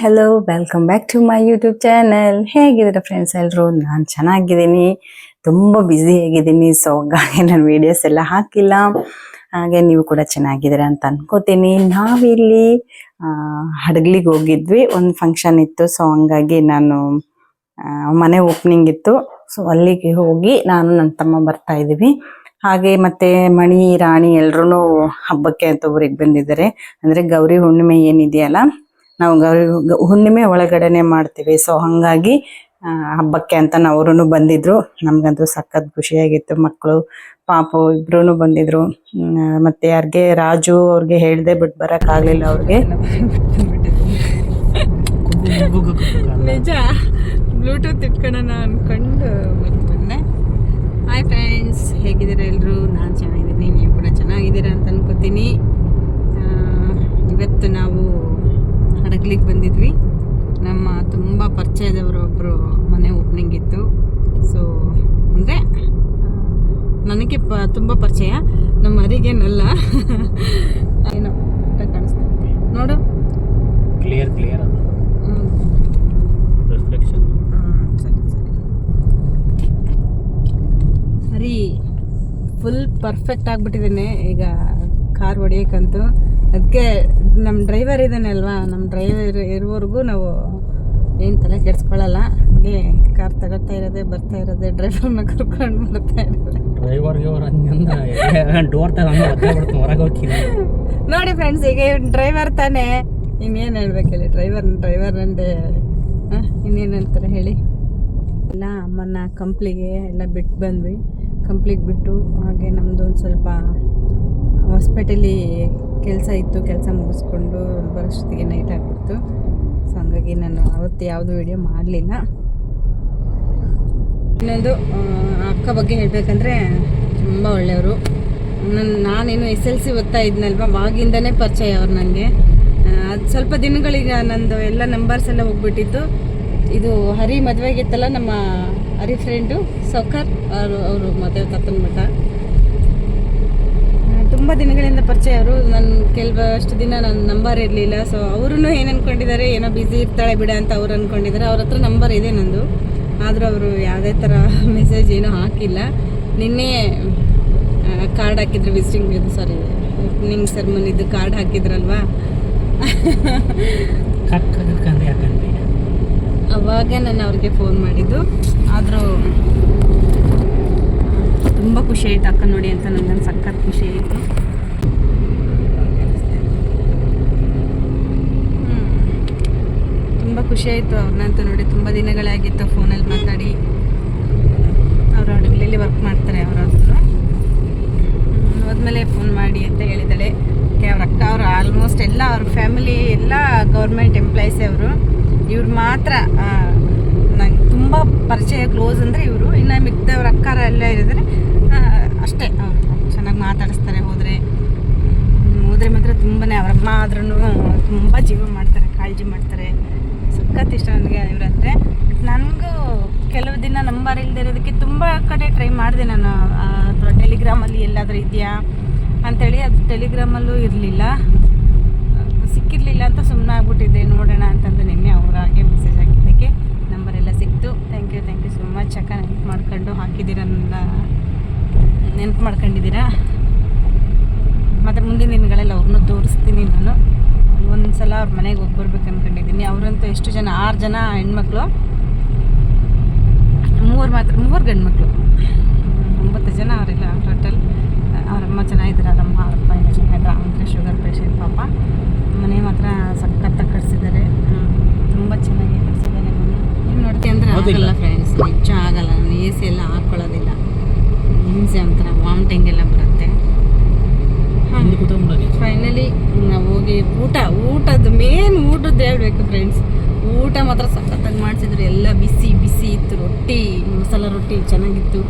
Hello welcome back to my YouTube channel ಹೇಗಿದ್ದೀರಾ friends ಎಲ್ಲರೂ ನಾನು ಚೆನ್ನಾಗಿದ್ದೀನಿ. ತುಂಬ ಬ್ಯುಸಿ ಆಗಿದ್ದೀನಿ. ಸೊ ಹಾಗಾಗಿ ನಾನು ವಿಡಿಯೋಸ್ ಎಲ್ಲ ಹಾಕಿಲ್ಲ. ಹಾಗೆ ನೀವು ಕೂಡ ಚೆನ್ನಾಗಿದ್ದೀರಾ ಅಂತ ಅನ್ಕೋತೀನಿ. ನಾವಿಲ್ಲಿ ಹಡಗ್ಲಿಗೆ ಹೋಗಿದ್ವಿ. ಒಂದು ಫಂಕ್ಷನ್ ಇತ್ತು. ಸೊ ಹಂಗಾಗಿ ನಾನು ಮನೆ ಓಪನಿಂಗ್ ಇತ್ತು. ಸೊ ಅಲ್ಲಿಗೆ ಹೋಗಿ ನಾನು ನನ್ನ ತಮ್ಮ ಬರ್ತಾ ಇದ್ದೀವಿ. ಹಾಗೆ ಮತ್ತೆ ಮಣಿ, ರಾಣಿ ಎಲ್ರೂ ಹಬ್ಬಕ್ಕೆ ಅಂತ ಊರಿಗೆ ಬಂದಿದ್ದಾರೆ. ಅಂದ್ರೆ ಗೌರಿ ಹುಣ್ಣಿಮೆ ಏನಿದೆಯಲ್ಲ ನಾವು ಗೌರಿ ಹುಣ್ಣಿಮೆ ಒಳಗಡೆನೆ ಮಾಡ್ತೀವಿ. ಸೊ ಹಂಗಾಗಿ ಹಬ್ಬಕ್ಕೆ ಅಂತ ಅವರು ಬಂದಿದ್ರು. ನಮ್ಗಂತೂ ಸಖತ್ ಖುಷಿಯಾಗಿತ್ತು ಮಕ್ಕಳು ಪಾಪು ಇಬ್ರು ಬಂದಿದ್ರು. ಮತ್ತೆ ಯಾರಿಗೆ, ರಾಜು ಅವ್ರಿಗೆ ಹೇಳ್ದೆ ಬಿಟ್ಟು ಆಗ್ಲಿಲ್ಲ ಅವ್ರಿಗೆ. ನಿಜ. ಬ್ಲೂಟೂತ್ ಇಟ್ಕೊಳ್ಳೋಣ ಅನ್ಕೊಂಡು ಬಂದೆ ಹಾಯ್ ಫ್ರೆಂಡ್ಸ್ ಹೇಗಿದ್ದೀರಾ ಎಲ್ಲರೂ ನಾನು ಚೆನ್ನಾಗಿದ್ದೀನಿ, ನೀವು ಕೂಡ ಚೆನ್ನಾಗಿದ್ದೀರಾ ಅಂತ ಅನ್ಕೋತೀನಿ. ಇವತ್ತು ನಾವು ಹಡಗ್ಲಿಗೆ ಬಂದಿದ್ವಿ. ನಮ್ಮ ತುಂಬ ಪರಿಚಯದವರು ಒಬ್ಬರು ಮನೆ ಓಪನಿಂಗ್ ಇತ್ತು. ಸೊ ಅಂದರೆ ನನಗೆ ಪ ತುಂಬ ಪರಿಚಯ. ನಮ್ಮ ಅರಿಗೇನಲ್ಲ. ಏನೋ ಅಂತ ಕಾಣಿಸ್ತಾ. ನೋಡು. ಕ್ಲಿಯರ್ ಕ್ಲಿಯರ್ ಅದು. ರಿಫ್ಲೆಕ್ಷನ್ ಸರಿ ಸರಿ. ಸರಿ ಫುಲ್ ಪರ್ಫೆಕ್ಟ್ ಆಗಿಬಿಟ್ಟಿದ್ದೀನಿ ಈಗ ಕಾರ್ ಹೊಡಿಯೋಕ್ಕಂತೂ. ಅದಕ್ಕೆ ನಮ್ಮ ಡ್ರೈವರ್ ಇದ್ದಾನೆ ಅಲ್ವಾ ನಮ್ಮ ಡ್ರೈವರ್ ಇರೋವರೆಗೂ ನಾವು ಏನು ತಲೆ ಕೆಡಿಸ್ಕೊಳ್ಳಲ್ಲ ಹಾಗೆ ಕಾರ್ ತಗೋತಾ ಇರೋದೇ ಬರ್ತಾ ಇರೋದೇ ಡ್ರೈವರ್ನ ಕರ್ಕೊಂಡು ಬರ್ತಾ ಇರೋದೆ. ಡ್ರೈವರ್ಗೆ ಹೊರಗೆ ನೋಡಿ ಫ್ರೆಂಡ್ಸ್ ಈಗ ಡ್ರೈವರ್ ತಾನೇ. ಇನ್ನೇನು ಹೇಳ್ಬೇಕು ಹೇಳಿ? ಡ್ರೈವರ್ ಡ್ರೈವರ್ ಅಂದೆ ಇನ್ನೇನು ಅಂತಾರೆ ಹೇಳಿ? ಎಲ್ಲ ಅಮ್ಮನ ಕಂಪ್ಲಿಗೆ ಎಲ್ಲ ಬಿಟ್ಟು ಬಂದ್ವಿ. ಕಂಪ್ಲಿಗೆ ಬಿಟ್ಟು ಹಾಗೆ ನಮ್ಮದು ಒಂದು ಸ್ವಲ್ಪ ಹೊಸಪೇಟೆಲಿ ಕೆಲಸ ಇತ್ತು, ಕೆಲಸ ಮುಗಿಸ್ಕೊಂಡು ಬರೋಷ್ಟೊತ್ತಿಗೆ ನೈಟ್ ಆಗಿಬಿಡ್ತು. ಸೊ ಹಂಗಾಗಿ ನಾನು ಅವತ್ತು ಯಾವುದು ವಿಡಿಯೋ ಮಾಡಲಿಲ್ಲ. ಇನ್ನೊಂದು ಅಕ್ಕ ಬಗ್ಗೆ ಹೇಳಬೇಕಂದ್ರೆ ತುಂಬ ಒಳ್ಳೆಯವರು. ನನ್ನ ನಾನೇನು ಎಸ್ ಎಲ್ ಸಿ ಓದ್ತಾ ಇದ್ನಲ್ವ ಆಗಿಂದನೇ ಪರಿಚಯ ಅವ್ರು ನನಗೆ ಅದು ಸ್ವಲ್ಪ ದಿನಗಳಿಗೆ ನಂದು ಎಲ್ಲ ನಂಬರ್ಸ್ ಎಲ್ಲ ಹೋಗ್ಬಿಟ್ಟಿತ್ತು. ಇದು ಹರಿ ಮದುವೆಗಿತ್ತಲ್ಲ ನಮ್ಮ ಹರಿ ಫ್ರೆಂಡು ಸೌಕರ್, ಅವರು ಅವರು ಮದುವೆ ಮಠ ತುಂಬ ದಿನಗಳಿಂದ ಪರಿಚಯ ಅವರು. ನನ್ನ ಕೆಲವಷ್ಟು ದಿನ ನನ್ನ ನಂಬರ್ ಇರಲಿಲ್ಲ. ಸೊ ಅವರು ಏನು ಅಂದ್ಕೊಂಡಿದ್ದಾರೆ ಏನೋ ಬ್ಯುಸಿ ಇರ್ತಾಳೆ ಬಿಡ ಅಂತ ಅವ್ರು ಅಂದ್ಕೊಂಡಿದ್ದಾರೆ ಅವ್ರ ಹತ್ರ ನಂಬರ್ ಇದೆ ನಂದು. ಆದರೂ ಅವರು ಯಾವುದೇ ಥರ ಮೆಸೇಜ್ ಏನೂ ಹಾಕಿಲ್ಲ. ನಿನ್ನೆ ಕಾರ್ಡ್ ಹಾಕಿದ್ರು ವಿಸಿಟಿಂಗ್ ಇದು ಸಾರಿ ಓಪನಿಂಗ್ ಸೆರ್ಮನಿದು ಕಾರ್ಡ್ ಹಾಕಿದ್ರಲ್ವಾ? ಅವಾಗ ನಾನು ಅವ್ರಿಗೆ ಫೋನ್ ಮಾಡಿದ್ದು. ಆದರೂ ತುಂಬ ಖುಷಿ ಆಯಿತು ಅಕ್ಕ ನೋಡಿ ಅಂತ ನನಗೆ ಸಖತ್ ಖುಷಿ ಆಯಿತು. ತುಂಬ ಖುಷಿ ಆಯಿತು ಅವ್ರನ್ನಂತ ನೋಡಿ, ತುಂಬ ದಿನಗಳೇ ಆಗಿತ್ತು ಫೋನಲ್ಲಿ ಮಾತಾಡಿ. ಅವರು ಅಡುಗೆಲಿ ವರ್ಕ್ ಮಾಡ್ತಾರೆ ಅವರವ್ರು ಹೋದ್ಮೇಲೆ ಫೋನ್ ಮಾಡಿ ಅಂತ ಹೇಳಿದಾಳೆ. ಅವ್ರ ಅಕ್ಕ, ಅವರು ಆಲ್ಮೋಸ್ಟ್ ಎಲ್ಲ ಅವ್ರ ಫ್ಯಾಮಿಲಿ ಎಲ್ಲ ಗೌರ್ಮೆಂಟ್ ಎಂಪ್ಲಾಯೀಸೇ ಅವರು. ಇವ್ರು ಮಾತ್ರ ನಂಗೆ ತುಂಬ ಪರಿಚಯ ಕ್ಲೋಸ್ ಅಂದರೆ ಇವರು. ಇನ್ನು ಮಿಕ್ದವ್ರ ಅಕ್ಕಾರ ಎಲ್ಲ ಇರಿದ್ರೆ ಆ, ಅಷ್ಟೇ ಅವರು ಚೆನ್ನಾಗಿ ಮಾತಾಡಿಸ್ತಾರೆ ಹೋದರೆ ಹೋದರೆ ಮಾತ್ರ ತುಂಬನೇ ಅವರಮ್ಮ ಆದ್ರೂ ತುಂಬ ಜೀವ ಮಾಡ್ತಾರೆ, ಕಾಳಜಿ ಮಾಡ್ತಾರೆ. ಸಖತ್ ಇಷ್ಟ ನನಗೆ ಇವರಂದರೆ ನನಗೂ ಕೆಲವು ದಿನ ನಂಬರ್ ಇಲ್ಲದೆ ಇರೋದಕ್ಕೆ ತುಂಬ ಕಡೆ ಟ್ರೈ ಮಾಡಿದೆ ನಾನು. ಟೆಲಿಗ್ರಾಮಲ್ಲಿ ಎಲ್ಲಾದರೂ ಇದೆಯಾ ಅಂಥೇಳಿ ಅದು ಟೆಲಿಗ್ರಾಮಲ್ಲೂ ಇರಲಿಲ್ಲ. ಸಿಕ್ಕಿರಲಿಲ್ಲ ಅಂತ ಸುಮ್ಮನೆ ಆಗ್ಬಿಟ್ಟಿದ್ದೆ, ನೋಡೋಣ ಅಂತಂದು ನಿನ್ನೆ ಅವರಾಗೆ ಮೆಸೇಜ್ ಹಾಕಿದ್ದಕ್ಕೆ ನಂಬರ್ ಎಲ್ಲ ಸಿಕ್ತು. Thank you thank you so much ಅಕ್ಕ, ನೆನಪು ಮಾಡ್ಕೊಂಡು ಹಾಕಿದ್ದೀರ ನನ್ನ, ನೆನಪು ಮಾಡ್ಕೊಂಡಿದ್ದೀರಾ? ಮತ್ತು ಮುಂದಿನ ದಿನಗಳಲ್ಲಿ ಅವ್ರನ್ನೂ ತೋರಿಸ್ತೀನಿ ನಾನು. ಒಂದ್ಸಲ ಅವ್ರ ಮನೆಗೆ ಹೋಗಿ ಬರ್ಬೇಕು ಅಂದ್ಕೊಂಡಿದ್ದೀನಿ ಅವರಂತೂ ಎಷ್ಟು ಜನ ಆರು ಜನ ಹೆಣ್ಮಕ್ಳು. ಮೂರು ಮಾತ್ರ ಮೂವರು ಗಂಡು ಮಕ್ಕಳು ಒಂಬತ್ತು ಜನ ಅವರಿಲ್ಲ ಟೋಟಲ್ ಅವರಮ್ಮ ಚೆನ್ನಾಗಿದ್ದಾರೆ ಅವರಮ್ಮ ಅವರಪ್ಪ ಎಲ್ಲ ಚೆನ್ನಾಗಿದ್ದಾರೆ. ಅಂದರೆ ಶುಗರ್ ಪೇಷಂಟ್ ಪಾಪ. ಮನೆ ಮಾತ್ರ ಸಖತ್ತಾಗಿ ಕಟ್ಸಿದ್ದಾರೆ. ತುಂಬ ಚೆನ್ನಾಗಿ ಕಟ್ಸಿದ್ದಾರೆ ಮನೆ. ಏನು ನೋಡ್ತೀವಿ ಅಂದರೆ? ಆಗಲ್ಲ ಫ್ರೆಂಡ್ಸ್. ಹೆಚ್ಚು ಆಗಲ್ಲ. ನಾನು ಎ ಸಿ ಎಲ್ಲ ಹಾಕ್ಕೊಳ್ಳೋದಿಲ್ಲ ಹಿಂಸೆ ಒಂಥರ ವಾಮಿಟಿಂಗ್ ಎಲ್ಲ ಬರುತ್ತೆ. ಫೈನಲಿ ನಾವು ಹೋಗಿ ಊಟ ಊಟದ ಮೇನ್ ಊಟದ್ದು ಹೇಳ್ಬೇಕು ಫ್ರೆಂಡ್ಸ್ ಊಟ ಮಾತ್ರ ಸಖತ್ತಾಗಿ ಮಾಡಿಸಿದ್ರು, ಎಲ್ಲ ಬಿಸಿ ಬಿಸಿ ಇತ್ತು, ರೊಟ್ಟಿ, ಮಸಾಲ ರೊಟ್ಟಿ ಚೆನ್ನಾಗಿತ್ತು.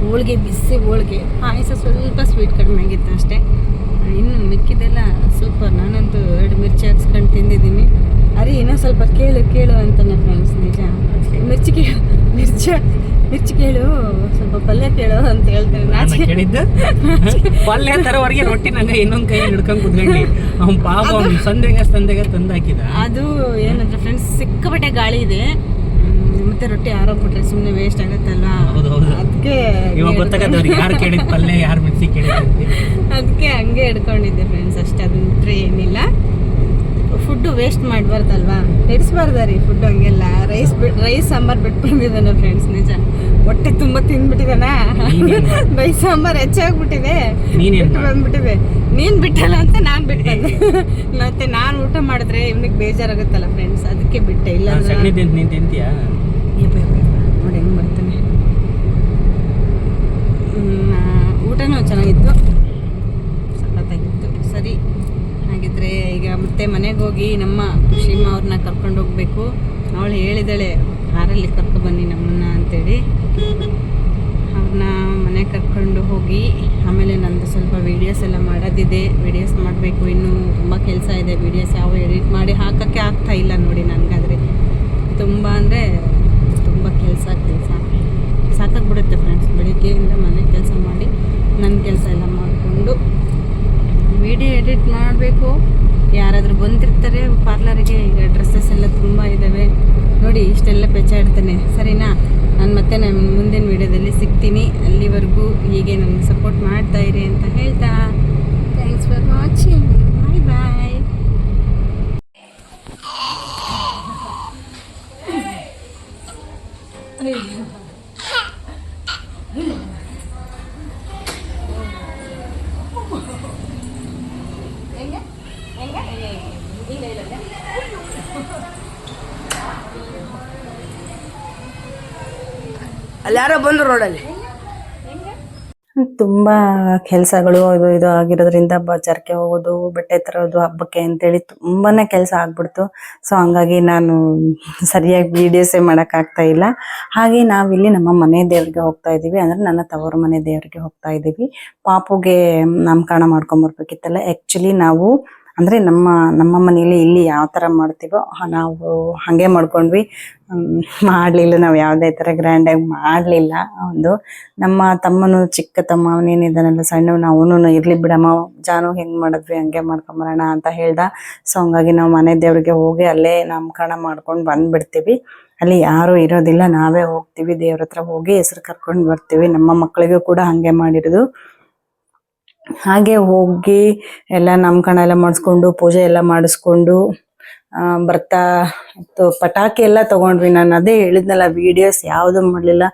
ಹೋಳಿಗೆ, ಬಿಸಿ ಹೋಳಿಗೆ. ಪಾಯಸ ಸ್ವಲ್ಪ ಸ್ವೀಟ್ ಕಡಿಮೆ ಆಗಿತ್ತು ಅಷ್ಟೇ. ಇನ್ನು ಮಿಕ್ಕಿದೆಲ್ಲ ಸೂಪರ್ ನಾನಂತೂ ಎರಡು ಮಿರ್ಚಿ ಹಾಕ್ಸ್ಕೊಂಡು ತಿಂದಿದ್ದೀನಿ. ಅರೆ ಇನ್ನೂ ಸ್ವಲ್ಪ ಕೇಳು ಕೇಳು ಅಂತಾನೆ ಫ್ರೆಂಡ್ಸ್ ನಿಜ? ಮಿರ್ಚಿ ಕೇಳು ಮಿರ್ಚಿ ಮಿರ್ಚಿ ಕೇಳು ಸ್ವಲ್ಪ ಪಲ್ಯ ಕೇಳು ಅಂತ ಹೇಳ್ತಾರೆ ನಾಚಿಕೆ ಕೇಳಿದ್ದು? ಪಲ್ಯ ತರೋವರೆಗೆ ರೊಟ್ಟಿ ನಂಗೆ ಇನ್ನೊಂದ್ ಕೈ ಹಿಡ್ಕೊಂಡ್ ಕುತ್ಕೊಂಡಿ. ಅವ್ನ್ ಪಾಪ ಅವ್ನು ಸಂದೆಗೆ ಸಂದೆಗೆ ತಂದು ಹಾಕಿದ ಅದು ಏನಂದ್ರೆ ಫ್ರೆಂಡ್ಸ್ ಸಿಕ್ಕಾಪಟ್ಟೆ ಗಾಳಿ ಇದೆ. ಮತ್ತೆ ರೊಟ್ಟಿ ಆರೋಗ್ಬಿಟ್ರೆ ಸುಮ್ಮನೆ ವೇಸ್ಟ್ ಆಗುತ್ತಲ್ವಾ? ಹೌದು ಹೌದು. ಅದಕ್ಕೆ ಇವಾಗ ಗೊತ್ತಾಗತ್ತೆ ಅವ್ರಿಗೆ ಯಾರು ಕೇಳಿದ ಪಲ್ಯ ಯಾರು ಮಿಕ್ಸಿ ಕೇಳಿದ ಅದಕ್ಕೆ ಹಂಗೆ ಹಿಡ್ಕೊಂಡಿದ್ದೆ ಫ್ರೆಂಡ್ಸ್ ಅಷ್ಟೇ ಅದನ್ನ ಬಿಟ್ರೆ ಏನಿಲ್ಲ. Food waste ಮಾಡಬಾರ್ದಲ್ವಾ? ಕೆಡಿಸ್ಬಾರ್ದ ರೀ ಫುಡ್ ಹಂಗೆಲ್ಲ. ರೈಸ್ ಬಿಟ್ಟು ರೈಸ್ ಸಾಂಬಾರು ಬಿಟ್ಟು ಬಂದಿದ್ದಾನೆ ಫ್ರೆಂಡ್ಸ್ ನಿಜ. ಹೊಟ್ಟೆ ತುಂಬ ತಿಂದ್ಬಿಟ್ಟಿದಾನ ರೈಸ್ ಸಾಂಬಾರು ಹೆಚ್ಚಾಗ್ಬಿಟ್ಟಿದೆ ಬಿಟ್ಟು ಬಂದ್ಬಿಟ್ಟಿದೆ. ನೀನು ಬಿಟ್ಟಲ್ಲ ಅಂತ ನಾನು ಬಿಟ್ಟೆ ಮತ್ತೆ ನಾನು ಊಟ ಮಾಡಿದ್ರೆ ಇವನಿಗೆ ಬೇಜಾರಾಗುತ್ತಲ್ಲ ಫ್ರೆಂಡ್ಸ್ ಅದಕ್ಕೆ ಬಿಟ್ಟೆ. ಇಲ್ಲ ನೀನು ತಿಂತೀಯಾ? ನೋಡಿ ಹೆಂಗೆ ಬರ್ತಾನೆ ಊಟನೂ ಚೆನ್ನಾಗಿತ್ತು ಸಖತ್ತಾಗಿತ್ತು ಸರಿ ಹಾಗಿದ್ರೆ ಈಗ ಮತ್ತೆ ಮನೆಗೆ ಹೋಗಿ ನಮ್ಮ ಖುಷಿಮ ಅವ್ರನ್ನ ಕರ್ಕೊಂಡು ಹೋಗ್ಬೇಕು. ಅವಳು ಹೇಳಿದಾಳೆ ಕಾರಲ್ಲಿ ಕರ್ಕೊ ಬನ್ನಿ ನಮ್ಮನ್ನ ಅಂತೇಳಿ. ಅವ್ರನ್ನ ಮನೆ ಕರ್ಕೊಂಡು ಹೋಗಿ, ಆಮೇಲೆ ನಂದು ಸ್ವಲ್ಪ ವೀಡಿಯೋಸ್ ಎಲ್ಲ ಮಾಡೋದಿದೆ. ವೀಡಿಯೋಸ್ ಮಾಡಬೇಕು, ಇನ್ನೂ ತುಂಬ ಕೆಲಸ ಇದೆ. ವೀಡಿಯೋಸ್ ಯಾವ ಎಡಿಟ್ ಮಾಡಿ ಹಾಕೋಕ್ಕೆ ಆಗ್ತಾ ಇಲ್ಲ ನೋಡಿ ನನಗಾದರೆ. ತುಂಬ ಅಂದರೆ ತುಂಬ ಕೆಲಸ ಕೆಲಸ. ಸಾಕಾಗ್ಬಿಡುತ್ತೆ ಫ್ರೆಂಡ್ಸ್ ಬೆಳಿಗ್ಗೆಯಿಂದ ಮನೆ ಕೆಲಸ ಮಾಡಿ ನನ್ನ ಕೆಲಸ ಎಲ್ಲ ಮಾಡಿಕೊಂಡು ವಿಡಿಯೋ ಎಡಿಟ್ ಮಾಡಬೇಕು. ಯಾರಾದರೂ ಬಂದಿರ್ತಾರೆ ಪಾರ್ಲರಿಗೆ ಈಗ ಡ್ರೆಸ್ಸಸ್ ಎಲ್ಲ ತುಂಬ ಇದ್ದಾವೆ ನೋಡಿ, ಇಷ್ಟೆಲ್ಲ ಇಡ್ತೇನೆ ಸರಿನಾ? ನಾನು ಮತ್ತೆ ನಾನು ಮುಂದಿನ ವಿಡಿಯೋದಲ್ಲಿ ಸಿಗ್ತೀನಿ. ಅಲ್ಲಿವರೆಗೂ ಹೀಗೆ ನನಗೆ ಸಪೋರ್ಟ್ ಮಾಡ್ತಾ ಅಂತ ಹೇಳ್ತಾ. ಯಾರೋ ಬಂದ್ರು ರೋಡಲ್ಲಿ. ತುಂಬಾ ಕೆಲಸಗಳು ಇದು ಇದು ಆಗಿರೋದ್ರಿಂದ ಬಜಾರ್ಗೆ ಹೋಗೋದು, ಬಟ್ಟೆ ತರೋದು, ಹಬ್ಬಕ್ಕೆ ಅಂತೇಳಿ ತುಂಬಾನೇ ಕೆಲಸ ಆಗ್ಬಿಡ್ತು. ಸೊ ಹಂಗಾಗಿ ನಾನು ಸರಿಯಾಗಿ ವಿಡಿಯೋಸೇ ಮಾಡಕ್ ಆಗ್ತಾ ಇಲ್ಲ. ಹಾಗೆ ನಾವಿಲ್ಲಿ ನಮ್ಮ ಮನೆ ದೇವ್ರಿಗೆ ಹೋಗ್ತಾ ಇದ್ದೀವಿ. ಅಂದ್ರೆ ನನ್ನ ತವರು ಮನೆ ದೇವ್ರಿಗೆ ಹೋಗ್ತಾ ಇದ್ದೀವಿ. ಪಾಪುಗೆ ನಾಮಕರಣ ಮಾಡ್ಕೊಂಬರ್ಬೇಕಿತ್ತಲ್ಲ ಆ್ಯಕ್ಚುಲಿ ನಾವು ಅಂದರೆ ನಮ್ಮ ನಮ್ಮ ಮನೆಯಲ್ಲಿ ಇಲ್ಲಿ ಯಾವ ಥರ ಮಾಡ್ತೀವೋ ನಾವು ಹಾಗೆ ಮಾಡ್ಕೊಂಡ್ವಿ. ಮಾಡಲಿಲ್ಲ ಮಾಡ್ಲಿಲ್ಲ, ನಾವು ಯಾವುದೇ ಥರ ಗ್ರ್ಯಾಂಡಾಗಿ ಮಾಡಲಿಲ್ಲ ಒಂದು. ನಮ್ಮ ತಮ್ಮನು ಚಿಕ್ಕ ತಮ್ಮ ಅವನೇನಿದ್ದಾನಲ್ಲ ಸಣ್ಣವನು ಅವನು ಇರಲಿ ಬಿಡಮ್ಮ, ಜಾನು ಹೆಂಗ್ ಮಾಡಿದ್ವಿ, ಹಂಗೆ ಮಾಡ್ಕೊಂಬರೋಣ ಅಂತ ಹೇಳ್ದ. ಸೊ ಹಂಗಾಗಿ ನಾವು ಮನೆ ದೇವ್ರಿಗೆ ಹೋಗಿ ಅಲ್ಲೇ ನಾಮಕರಣ ಮಾಡ್ಕೊಂಡು ಬಂದ್ಬಿಡ್ತೀವಿ. ಅಲ್ಲಿ ಯಾರು ಇರೋದಿಲ್ಲ, ನಾವೇ ಹೋಗ್ತೀವಿ, ದೇವ್ರ ಹತ್ರ ಹೋಗಿ ಹೆಸರು ಕರ್ಕೊಂಡು ಬರ್ತೀವಿ. ನಮ್ಮ ಮಕ್ಕಳಿಗೂ ಕೂಡ ಹಂಗೆ ಮಾಡಿರೋದು. ಹಾಗೆ ಹೋಗಿ ಎಲ್ಲ ನಾಮಕರಣ ಎಲ್ಲ ಮಾಡಿಸ್ಕೊಂಡು, ಪೂಜೆ ಎಲ್ಲ ಮಾಡಿಸ್ಕೊಂಡು ಬರ್ತಾ ಪಟಾಕಿ ಎಲ್ಲ ತಗೊಂಡ್ವಿ. ನಾನು ಅದೇ ಹೇಳಿದ್ನಲ್ಲ ವಿಡಿಯೋಸ್ ಯಾವುದು ಮಾಡಲಿಲ್ಲ.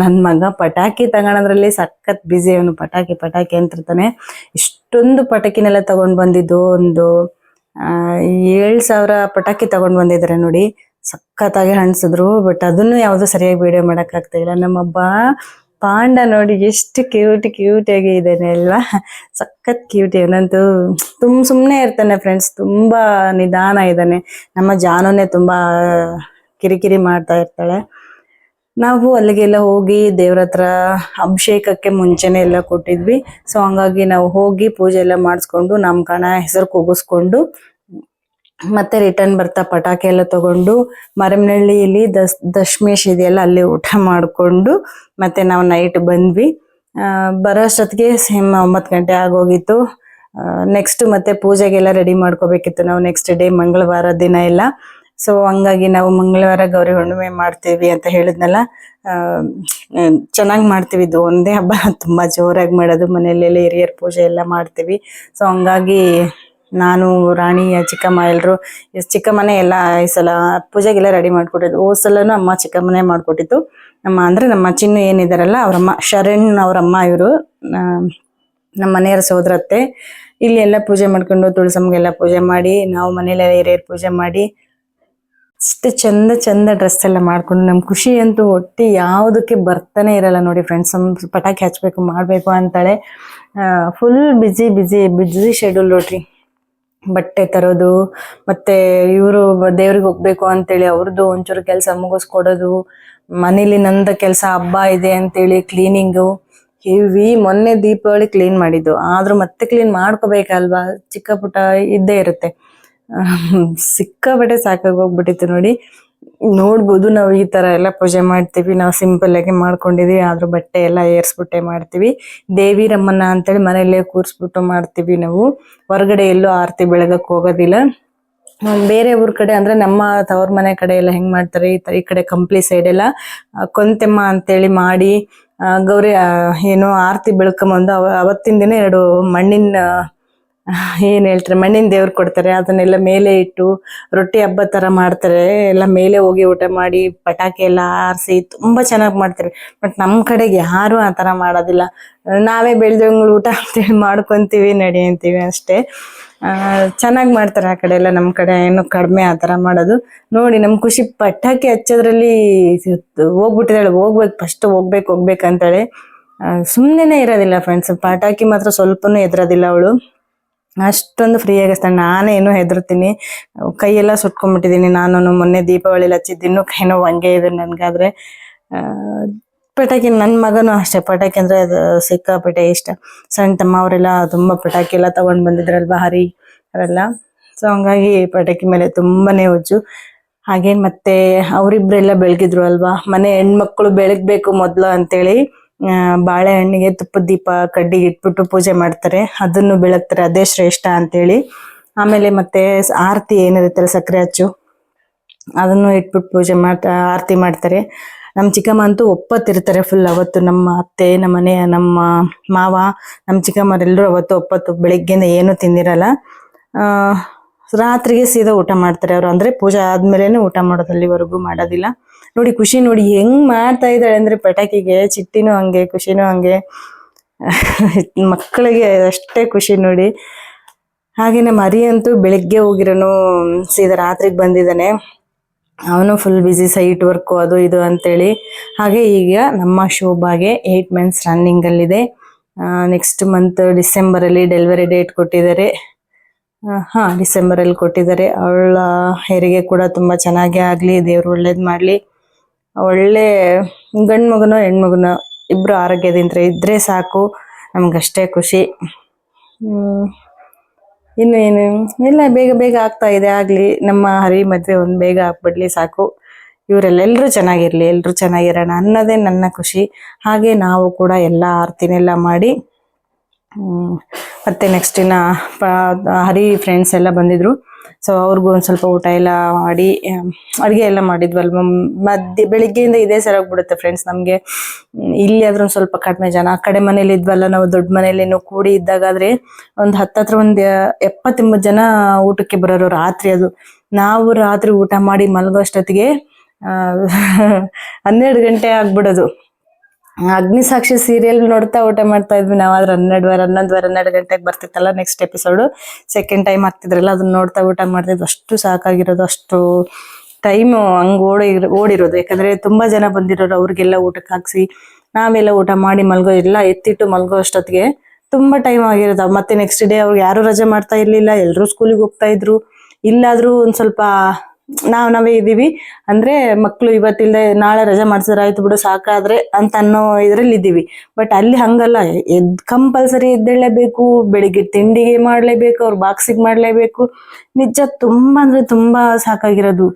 ನನ್ನ ಮಗ ಪಟಾಕಿ ತಗೊಳೋದ್ರಲ್ಲಿ ಸಖತ್ ಬ್ಯುಸಿ ಅವನು. ಪಟಾಕಿ ಪಟಾಕಿ ಅಂತಿರ್ತಾನೆ. ಇಷ್ಟೊಂದು ಪಟಾಕಿನೆಲ್ಲ ತಗೊಂಡು ಬಂದಿದ್ದು. ಒಂದು ಏಳು ಸಾವಿರ ಪಟಾಕಿ ತಗೊಂಡು ಬಂದಿದ್ದಾರೆ ನೋಡಿ. ಸಖತ್ತಾಗಿ ಹಣಿಸಿದ್ರು. ಬಟ್ ಅದನ್ನು ಯಾವುದು ಸರಿಯಾಗಿ ವಿಡಿಯೋ ಮಾಡೋಕ್ಕಾಗ್ತಾ ಇಲ್ಲ. ನಮ್ಮ ನಮ್ಮಬ್ಬ ಪಾಂಡ ನೋಡಿ ಎಷ್ಟು ಕ್ಯೂಟ್ ಕ್ಯೂಟ್ ಆಗಿ ಇದ್ದಾನೆ ಅಲ್ವಾ? ಸಖತ್ ಕ್ಯೂಟ್ ಇವನಂತೂ ತುಂಬ ಸುಮ್ಮನೆ ಇರ್ತಾನೆ ಫ್ರೆಂಡ್ಸ್ ತುಂಬಾ ನಿಧಾನ ಇದ್ದಾನೆ. ನಮ್ಮ ಜಾನುನೇ ತುಂಬಾ ಕಿರಿಕಿರಿ ಮಾಡ್ತಾ ಇರ್ತಾಳೆ. ನಾವು ಅಲ್ಲಿಗೆಲ್ಲ ಹೋಗಿ ದೇವ್ರ ಹತ್ರ ಅಭಿಷೇಕಕ್ಕೆ ಮುಂಚೆನೆ ಎಲ್ಲ ಕೊಟ್ಟಿದ್ವಿ. ಸೊ ಹಂಗಾಗಿ ನಾವು ಹೋಗಿ ಪೂಜೆ ಎಲ್ಲ ಮಾಡಿಸ್ಕೊಂಡು ಕಣ ಹೆಸರು ಕೂಗಿಸ್ಕೊಂಡು ಮತ್ತೆ ರಿಟರ್ನ್ ಬರ್ತಾ ಪಟಾಕಿ ಎಲ್ಲ ತಗೊಂಡು ಮರಮನಹಳ್ಳಿಯಲ್ಲಿ ದಸ್, ದಶಮೇಶ್ ಇದೆಯಲ್ಲ ಅಲ್ಲಿ ಊಟ ಮಾಡಿಕೊಂಡು ಮತ್ತೆ ನಾವು ನೈಟ್ ಬಂದ್ವಿ. ಬರೋ ಅಷ್ಟೊತ್ತಿಗೆ ಸೇಮ್ ಒಂಬತ್ತು ಗಂಟೆ ಆಗೋಗಿತ್ತು. ನೆಕ್ಸ್ಟ್ ಮತ್ತೆ ಪೂಜೆಗೆಲ್ಲ ರೆಡಿ ಮಾಡ್ಕೋಬೇಕಿತ್ತು ನಾವು ನೆಕ್ಸ್ಟ್ ಡೇ ಮಂಗಳವಾರ ದಿನ ಎಲ್ಲ. ಸೊ ಹಂಗಾಗಿ ನಾವು ಮಂಗಳವಾರ ಗೌರಿ ಹುಣ್ಣಿಮೆ ಮಾಡ್ತೀವಿ ಅಂತ ಹೇಳಿದ್ನಲ್ಲ. ಚೆನ್ನಾಗಿ ಮಾಡ್ತೀವಿ. ಇದು ಒಂದೇ ಹಬ್ಬ. ತುಂಬಾ ಜೋರಾಗಿ ಮಾಡೋದು. ಮನೆಯಲ್ಲೆಲ್ಲ ಹಿರಿಯರ ಪೂಜೆ ಎಲ್ಲ ಮಾಡ್ತೀವಿ. ಸೊ ಹಂಗಾಗಿ ನಾನು, ರಾಣಿ, ಚಿಕ್ಕಮ್ಮ ಎಲ್ಲರೂ ಚಿಕ್ಕಮ್ಮನೆ ಎಲ್ಲ ಈ ಸಲ ಪೂಜೆಗೆಲ್ಲ ರೆಡಿ ಮಾಡ್ಕೊಟ್ಟಿದ್ದು ಓ ಸಲನೂ ಅಮ್ಮ ಚಿಕ್ಕಮ್ಮನೇ ಮಾಡ್ಕೊಟ್ಟಿತ್ತು. ನಮ್ಮ ಅಂದ್ರೆ ನಮ್ಮ ಚಿನ್ನು ಏನಿದಾರಲ್ಲ, ಅವರಮ್ಮ, ಶರಣ್ ಅವರಮ್ಮ ಇವರು ನಮ್ಮ ಮನೆಯವರ ಸೋದರತ್ತೆ ಇಲ್ಲಿ ಎಲ್ಲ ಪೂಜೆ ಮಾಡ್ಕೊಂಡು ತುಳಸಮ್ಗೆಲ್ಲ ಪೂಜೆ ಮಾಡಿ, ನಾವು ಮನೇಲೆಲ್ಲ ಹಿರಿಯರ್ ಪೂಜೆ ಮಾಡಿ, ಅಷ್ಟು ಚಂದ ಚಂದ ಡ್ರೆಸ್ ಎಲ್ಲ ಮಾಡ್ಕೊಂಡು ನಮ್ಮ ಖುಷಿ ಅಂತೂ ಒಟ್ಟಿ ಯಾವುದಕ್ಕೆ ಬರ್ತಾನೆ ಇರಲ್ಲ ನೋಡಿ ಫ್ರೆಂಡ್ಸ್ ಪಟಾಕಿ ಹಚ್ಚಬೇಕು ಮಾಡಬೇಕು ಅಂತಾಳೆ. Full busy busy busy schedule ನೋಡ್ರಿ. ಬಟ್ಟೆ ತರೋದು, ಮತ್ತೆ ಇವರು ದೇವ್ರಿಗೆ ಹೋಗ್ಬೇಕು ಅಂತೇಳಿ ಅವ್ರದ್ದು ಒಂಚೂರು ಕೆಲಸ ಮುಗಿಸ್ಕೊಡೋದು, ಮನೇಲಿ ನಂದ ಕೆಲಸ ಹಬ್ಬ ಇದೆ ಅಂತೇಳಿ ಕ್ಲೀನಿಂಗು ಹೆವಿ ಮೊನ್ನೆ ದೀಪಾವಳಿ ಕ್ಲೀನ್ ಮಾಡಿದ್ದು. ಆದ್ರೂ ಮತ್ತೆ ಕ್ಲೀನ್ ಮಾಡ್ಕೋಬೇಕಲ್ವಾ? ಚಿಕ್ಕ ಪುಟ್ಟ ಇದ್ದೇ ಇರುತ್ತೆ. ಸಿಕ್ಕಾಪಟ್ಟೆ ಸಾಕಾಗಿ ಹೋಗ್ಬಿಟ್ಟಿತ್ತು ನೋಡಿ. ನೋಡ್ಬೋದು ನಾವು ಈ ತರ ಎಲ್ಲ ಪೂಜೆ ಮಾಡ್ತೀವಿ. ನಾವು ಸಿಂಪಲ್ ಆಗಿ ಮಾಡ್ಕೊಂಡಿದೀವಿ. ಆದ್ರೂ ಬಟ್ಟೆ ಎಲ್ಲ ಏರ್ಸ್ಬಿಟ್ಟೆ ಮಾಡ್ತೀವಿ. ದೇವಿ ರಮ್ಮನ ಅಂತೇಳಿ ಮನೆಯಲ್ಲೇ ಕೂರಿಸ್ಬಿಟ್ಟು ಮಾಡ್ತೀವಿ ನಾವು. ಹೊರಗಡೆ ಎಲ್ಲೂ ಆರತಿ ಬೆಳಗಕ್ಕೆ ಹೋಗೋದಿಲ್ಲ. ಬೇರೆ ಊರ್ ಕಡೆ ಅಂದ್ರೆ ನಮ್ಮ ತವ್ರ ಮನೆ ಕಡೆ ಎಲ್ಲ ಹೆಂಗ್ ಮಾಡ್ತಾರೆ? ಈ ತರ ಈ ಕಡೆ ಕಂಪ್ಲಿ ಸೈಡ್ ಎಲ್ಲ ಕೊಂತೆಮ್ಮ ಅಂತೇಳಿ ಮಾಡಿ ಗೌರಿ ಏನು ಆರತಿ ಬೆಳ್ಕೊಂಬಂದು ಅವ, ಅವತ್ತಿನ ದಿನ ಎರಡು ಮಣ್ಣಿನ ಏನ್ ಹೇಳ್ತಾರೆ, ಮಣ್ಣಿನ ದೇವ್ರು ಕೊಡ್ತಾರೆ, ಅದನ್ನೆಲ್ಲ ಮೇಲೆ ಇಟ್ಟು ರೊಟ್ಟಿ ಹಬ್ಬ ತರ ಮಾಡ್ತಾರೆ, ಎಲ್ಲ ಮೇಲೆ ಹೋಗಿ ಊಟ ಮಾಡಿ ಪಟಾಕಿ ಎಲ್ಲ ಆರಿಸಿ ತುಂಬಾ ಚೆನ್ನಾಗಿ ಮಾಡ್ತಾರೆ. ಬಟ್ ನಮ್ ಕಡೆಗೆ ಯಾರು ಆ ತರ ಮಾಡೋದಿಲ್ಲ. ನಾವೇ ಬೆಳ್ದಂಗ್ಳು ಊಟ ಅಂತೇಳಿ ಮಾಡ್ಕೊಂತೀವಿ ನಡಿ ಅಂತೀವಿ ಅಷ್ಟೇ ಚೆನ್ನಾಗಿ ಮಾಡ್ತಾರೆ ಆ ಕಡೆ ಎಲ್ಲ ನಮ್ ಕಡೆ ಏನು ಕಡಿಮೆ ಆ ತರ ಮಾಡೋದು. ನೋಡಿ, ನಮ್ ಖುಷಿ ಪಟಾಕಿ ಹಚ್ಚೋದ್ರಲ್ಲಿ ಹೋಗ್ಬಿಟ್ಟಿದ್ದಾಳೆ ಹೋಗ್ಬೇಕು ಫಸ್ಟ್ ಹೋಗ್ಬೇಕು ಹೋಗ್ಬೇಕಂತೇಳಿ ಸುಮ್ಮನೆ ಇರೋದಿಲ್ಲ ಫ್ರೆಂಡ್ಸ್ ಪಟಾಕಿ ಮಾತ್ರ ಸ್ವಲ್ಪನೂ ಎದ್ರೋದಿಲ್ಲ ಅವಳು. ಅಷ್ಟೊಂದು ಫ್ರೀ ಆಗಿಸ್ತಾಳೆ ನಾನೇನು ಹೆದರ್ತೀನಿ ಕೈಯೆಲ್ಲ ಸುಟ್ಕೊಂಡ್ಬಿಟ್ಟಿದ್ದೀನಿ ನಾನು ಮೊನ್ನೆ ದೀಪಾವಳಿ ಹಚ್ಚಿದ್ದು. ಇನ್ನೂ ಹಂಗೆ ಇದೆ ನನ್ಗಾದ್ರೆ. ಪಟಾಕಿ ನನ್ನ ಮಗನೂ ಅಷ್ಟೇ. ಪಟಾಕಿ ಅಂದ್ರೆ ಅದು ಸಿಕ್ಕಾಪಟ್ಟೆ ಇಷ್ಟ. ಸಣ್ಣ ತಮ್ಮ ಅವರೆಲ್ಲ ತುಂಬಾ ಪಟಾಕಿ ಎಲ್ಲ ತಗೊಂಡ್ ಬಂದಿದ್ರಲ್ವಾ ಹರಿ ಅವರೆಲ್ಲ ಸೊ ಹಂಗಾಗಿ ಪಟಾಕಿ ಮೇಲೆ ತುಂಬಾನೇ ಹುಚ್ಚು. ಹಾಗೇನು ಮತ್ತೆ ಅವರಿಬ್ಬರೆಲ್ಲ ಬೆಳಗಿದ್ರು ಅಲ್ವಾ? ಮನೆ ಹೆಣ್ಮಕ್ಳು ಬೆಳಗ್ಬೇಕು ಮೊದಲು ಅಂತೇಳಿ. ಬಾಳೆಹಣ್ಣಿಗೆ ತುಪ್ಪದ ದೀಪ, ಕಡ್ಡಿ ಇಟ್ಬಿಟ್ಟು ಪೂಜೆ ಮಾಡ್ತಾರೆ. ಅದನ್ನು ಬೆಳಗ್ತಾರೆ. ಅದೇ ಶ್ರೇಷ್ಠ ಅಂತೇಳಿ. ಆಮೇಲೆ ಮತ್ತೆ ಆರತಿ ಏನಿರುತ್ತಲ್ಲ ಸಕ್ಕರೆ ಹಚ್ಚು ಅದನ್ನು ಇಟ್ಬಿಟ್ಟು ಪೂಜೆ ಮಾಡ್ತಾ ಆರತಿ ಮಾಡ್ತಾರೆ. ನಮ್ಮ ಚಿಕ್ಕಮ್ಮ ಅಂತೂ ಒಪ್ಪತ್ತಿರ್ತಾರೆ ಫುಲ್ ಅವತ್ತು. ನಮ್ಮ ಅತ್ತೆ, ನಮ್ಮ ಮನೆ, ನಮ್ಮ ಮಾವ, ನಮ್ಮ ಚಿಕ್ಕಮ್ಮರೆಲ್ಲರೂ ಅವತ್ತು ಒಪ್ಪತ್ತು. ಬೆಳಿಗ್ಗೆಯಿಂದ ಏನೂ ತಿಂದಿರಲ್ಲ. ರಾತ್ರಿಗೆ ಸೀದಾ ಊಟ ಮಾಡ್ತಾರೆ ಅವರು. ಅಂದ್ರೆ ಪೂಜೆ ಆದ್ಮೇಲೆನೆ ಊಟ ಮಾಡೋದು ಅಲ್ಲಿವರೆಗೂ ಮಾಡೋದಿಲ್ಲ. ನೋಡಿ ಖುಷಿ ನೋಡಿ ಹೆಂಗ್ ಮಾಡ್ತಾ ಇದ್ದಾಳೆ ಅಂದ್ರೆ ಪಟಾಕಿಗೆ, ಚಿಟ್ಟಿನೂ ಹಂಗೆ, ಖುಷಿನೂ ಹಂಗೆ. ಮಕ್ಕಳಿಗೆ ಅಷ್ಟೇ ಖುಷಿ ನೋಡಿ. ಹಾಗೆ ನಮ್ಮ ಅರಿ ಅಂತೂ ಬೆಳಿಗ್ಗೆ ಹೋಗಿರೋನು ಸೀದಾ ರಾತ್ರಿಗೆ ಬಂದಿದ್ದಾನೆ. ಅವನು ಫುಲ್ ಬಿಸಿ ಸೈಟ್ ವರ್ಕು ಅದು ಇದು ಅಂತೇಳಿ. ಹಾಗೆ ಈಗ ನಮ್ಮ ಶೋಭಾಗೆ ಏಯ್ಟ್ ಮಂತ್ಸ್ ರನ್ನಿಂಗಲ್ಲಿದೆ ನೆಕ್ಸ್ಟ್ ಮಂತ್ ಡಿಸೆಂಬರಲ್ಲಿ ಡೆಲಿವರಿ ಡೇಟ್ ಕೊಟ್ಟಿದ್ದಾರೆ. ಹಾ, ಡಿಸೆಂಬರಲ್ಲಿ ಕೊಟ್ಟಿದ್ದಾರೆ. ಅವಳ ಹೆರಿಗೆ ಕೂಡ ತುಂಬ ಚೆನ್ನಾಗೇ ಆಗಲಿ, ದೇವ್ರು ಒಳ್ಳೇದು ಮಾಡಲಿ. ಒಳ್ಳೆ ಗಂಡು ಮಗನೋ ಹೆಣ್ಮಗುನೋ ಇಬ್ಬರು ಆರೋಗ್ಯದಿಂದ ಇದ್ರೆ ಸಾಕು, ನಮ್ಗಷ್ಟೇ ಖುಷಿ. ಇನ್ನು ಏನು ಇಲ್ಲ ಬೇಗ ಬೇಗ ಆಗ್ತಾ ಇದೆ, ಆಗ್ಲಿ. ನಮ್ಮ ಹರಿ ಮದ್ವೆ ಒಂದ್ ಬೇಗ ಆಗ್ಬಿಡ್ಲಿ, ಸಾಕು. ಇವರೆಲ್ಲ ಎಲ್ರು ಚೆನ್ನಾಗಿರ್ಲಿ, ಎಲ್ರು ಚೆನ್ನಾಗಿರೋಣ ಅನ್ನೋದೇ ನನ್ನ ಖುಷಿ. ಹಾಗೆ ನಾವು ಕೂಡ ಎಲ್ಲ ಆರತಿನೆಲ್ಲ ಮಾಡಿ ಮತ್ತೆ ನೆಕ್ಸ್ಟ್ ಇನ್ನ ಹರಿ ಫ್ರೆಂಡ್ಸ್ ಎಲ್ಲ ಬಂದಿದ್ರು. ಸೊ ಅವ್ರಿಗೂ ಒಂದ್ ಸ್ವಲ್ಪ ಊಟ ಎಲ್ಲ ಮಾಡಿ ಅಡುಗೆ ಎಲ್ಲ ಮಾಡಿದ್ವಲ್ವ ಮಧ್ಯ, ಬೆಳಿಗ್ಗೆಯಿಂದ ಇದೇ ಸರೋಗ್ಬಿಡುತ್ತೆ ಫ್ರೆಂಡ್ಸ್ ನಮಗೆ. ಇಲ್ಲಿ ಆದ್ರೂ ಒಂದ್ ಸ್ವಲ್ಪ ಕಡಿಮೆ ಜನ. ಆ ಕಡೆ ಮನೇಲಿ ಇದ್ವಲ್ಲ, ನಾವು ದೊಡ್ಡ ಮನೇಲಿ ಕೂಡಿ ಇದ್ದಾಗಾದ್ರೆ ಒಂದು ಹತ್ತತ್ರ ಒಂದು ಎಪ್ಪತ್ತೆಂಬತ್ತು ಜನ ಊಟಕ್ಕೆ ಬರೋರು ರಾತ್ರಿ ಅದು. ನಾವು ರಾತ್ರಿ ಊಟ ಮಾಡಿ ಮಲಗೋಷ್ಟೊತ್ತಿಗೆ ಹನ್ನೆರಡು ಗಂಟೆ ಆಗ್ಬಿಡೋದು. ಅಗ್ನಿ ಸಾಕ್ಷಿ ಸೀರಿಯಲ್ ನೋಡ್ತಾ ಊಟ ಮಾಡ್ತಾ ಇದ್ವಿ. ನಾವು ಆದ್ರೆ ಹನ್ನೆರಡುವರೆ, ಹನ್ನೊಂದುವರೆ, ಹನ್ನೆರಡು ಗಂಟೆಗೆ ಬರ್ತಿತ್ತಲ್ಲ ನೆಕ್ಸ್ಟ್ ಎಪಿಸೋಡು ಸೆಕೆಂಡ್ ಟೈಮ್ ಆಗ್ತಿದ್ರಲ್ಲ, ಅದನ್ನ ನೋಡ್ತಾ ಊಟ ಮಾಡ್ತಿದ್ವಿ ಅಷ್ಟು ಸಾಕಾಗಿರೋದು, ಅಷ್ಟು ಟೈಮ್ ಹಂಗ್ ಓಡಿ, ಓಡಿರೋದು. ಯಾಕಂದ್ರೆ ತುಂಬಾ ಜನ ಬಂದಿರೋರು, ಅವ್ರಿಗೆಲ್ಲ ಊಟಕ್ಕೆ ಹಾಕ್ಸಿ, ನಾವೆಲ್ಲ ಊಟ ಮಾಡಿ ಮಲ್ಗೋ, ಎಲ್ಲ ಎತ್ತಿಟ್ಟು ಮಲ್ಗೋ ಅಷ್ಟೊತ್ತಿಗೆ ತುಂಬಾ ಟೈಮ್ ಆಗಿರೋದು. ಮತ್ತೆ ನೆಕ್ಸ್ಟ್ ಡೇ ಅವ್ರು ಯಾರು ರಜೆ ಮಾಡ್ತಾ ಇರ್ಲಿಲ್ಲ. ಎಲ್ಲರೂ ಸ್ಕೂಲಿಗೆ ಹೋಗ್ತಾ ಇದ್ರು. ಇಲ್ಲಾದ್ರೂ ಒಂದ್ ಸ್ವಲ್ಪ ನಾವ್ ನಾವೇ ಇದ್ದೀವಿ. ಅಂದ್ರೆ ಮಕ್ಕಳು ಇವತ್ತಿಲ್ದೆ ನಾಳೆ ರಜೆ ಮಾಡ್ಸಿದ್ರೆ ಆಯ್ತು ಬಿಡು, ಸಾಕಾದ್ರೆ ಅಂತ ಅನ್ನೋ ಇದ್ರಲ್ಲಿ ಇದ್ದೀವಿ. ಬಟ್ ಅಲ್ಲಿ ಹಂಗಲ್ಲ. ಎದ್ ಕಂಪಲ್ಸರಿ ಎದ್ದೇಳಲೇಬೇಕು, ಬೆಳಿಗ್ಗೆ ತಿಂಡಿಗೆ ಮಾಡ್ಲೇಬೇಕು, ಅವ್ರ ಬಾಕ್ಸಿಗೆ ಮಾಡ್ಲೇಬೇಕು. ನಿಜ ತುಂಬಾ ಅಂದ್ರೆ ತುಂಬಾ ಸಾಕಾಗಿರೋದು.